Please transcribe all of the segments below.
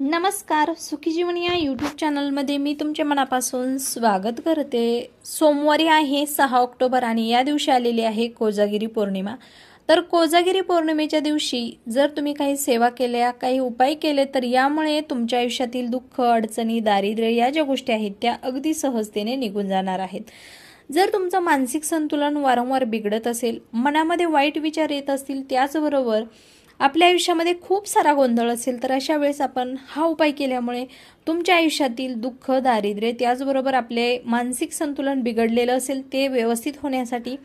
नमस्कार सुखी जीवन या यूट्यूब चॅनलमध्ये मी तुमच्या मनापासून स्वागत करते. सोमवारी आहे सहा ऑक्टोबर आणि या दिवशी आलेली आहे कोजागिरी पौर्णिमा. तर कोजागिरी पौर्णिमेच्या दिवशी जर तुम्ही काही सेवा केल्या काही उपाय केले तर यामुळे तुमच्या आयुष्यातील दुःख अडचणी दारिद्र्य या ज्या गोष्टी आहेत त्या अगदी सहजतेने निघून जाणार आहेत. जर तुमचं मानसिक संतुलन वारंवार बिघडत असेल मनामध्ये वाईट विचार येत असतील त्याचबरोबर आपल्या आयुष्यामध्ये खूप सारा गोंधळ असेल तर अशा वेळेस आपण हा उपाय केल्यामुळे तुमच्या आयुष्यातील दुःख दारिद्र्य त्याचबरोबर आपले मानसिक संतुलन बिघडलेलं असेल ते व्यवस्थित होण्यासाठी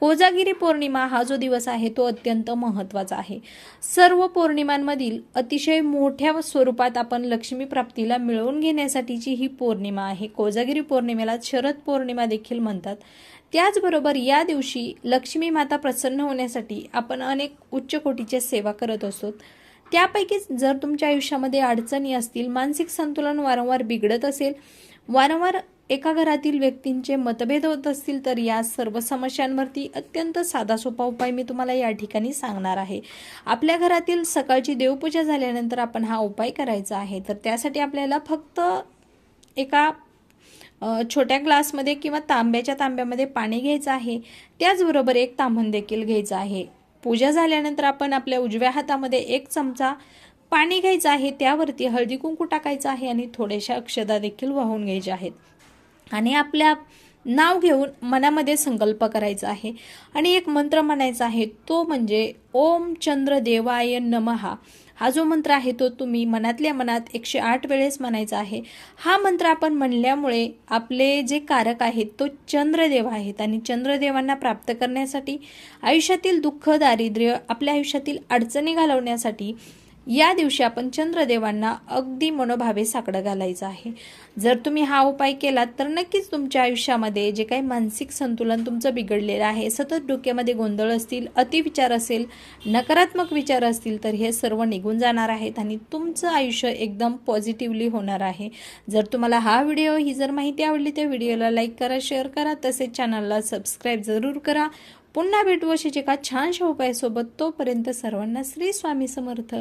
कोजागिरी पौर्णिमा हा जो दिवस आहे तो अत्यंत महत्त्वाचा आहे. सर्व पौर्णिमांमधील अतिशय मोठ्या स्वरूपात आपण लक्ष्मी प्राप्तीला मिळवून घेण्यासाठीची ही पौर्णिमा आहे. कोजागिरी पौर्णिमेला शरद पौर्णिमा देखील म्हणतात. त्याचबरोबर या दिवशी लक्ष्मी माता प्रसन्न होण्यासाठी आपण अनेक उच्च कोटीच्या सेवा करत असतो. त्यापैकीच जर तुमच्या आयुष्यामध्ये अडचणी असतील मानसिक संतुलन वारंवार बिघडत असेल वारंवार एका घरातील व्यक्तींचे मतभेद होत असतील तर या सर्व समस्यांवरती अत्यंत साधा सोपा उपाय मी तुम्हाला या ठिकाणी सांगणार आहे. आपल्या घरातील सकाळची देवपूजा झाल्यानंतर आपण हा उपाय करायचा आहे. तर त्यासाठी आपल्याला फक्त एका छोट्या ग्लासमध्ये किंवा तांब्याच्या तांब्यामध्ये पाणी घ्यायचं आहे. त्याचबरोबर एक तांबण देखील घ्यायचं आहे. पूजा झाल्यानंतर आपण आपल्या उजव्या हातामध्ये एक चमचा पाणी घ्यायचं आहे. त्यावरती हळदी कुंकू टाकायचं आहे आणि थोड्याशा अक्षदा देखील वाहून घ्यायच्या आहेत. आणि आपल्या नाव घेऊन मनामध्ये संकल्प करायचा आहे. आणि एक मंत्र म्हणायचा आहे तो म्हणजे ओम चंद्र देवाय नमहा. हा जो मंत्र आहे तो तुम्ही मनातल्या मनात एकशे आठ वेळेस म्हणायचा आहे. हा मंत्र आपण म्हणल्यामुळे आपले जे कारक आहेत तो चंद्रदेव आहेत. आणि चंद्रदेवांना प्राप्त करण्यासाठी आयुष्यातील दुःख दारिद्र्य आपल्या आयुष्यातील अडचणी घालवण्यासाठी या दिवशी आपण चंद्रदेवांना अगदी मनोभावे साकडं घालायचं आहे. जर तुम्ही हा उपाय केलात तर नक्कीच तुमच्या आयुष्यामध्ये जे काही मानसिक संतुलन तुमचं बिघडलेलं आहे सतत डोक्यामध्ये गोंधळ असतील अतिविचार असेल नकारात्मक विचार असतील तर हे सर्व निघून जाणार आहेत आणि तुमचं आयुष्य एकदम पॉझिटिव्हली होणार आहे. जर तुम्हाला हा व्हिडिओ ही जर माहिती आवडली तर व्हिडिओला लाईक करा शेअर करा तसेच चॅनलला सबस्क्राईब जरूर करा. पुन्हा भेटू अशीच एका छानशा उपायासोबत तोपर्यंत सर्वांना श्री स्वामी समर्थ.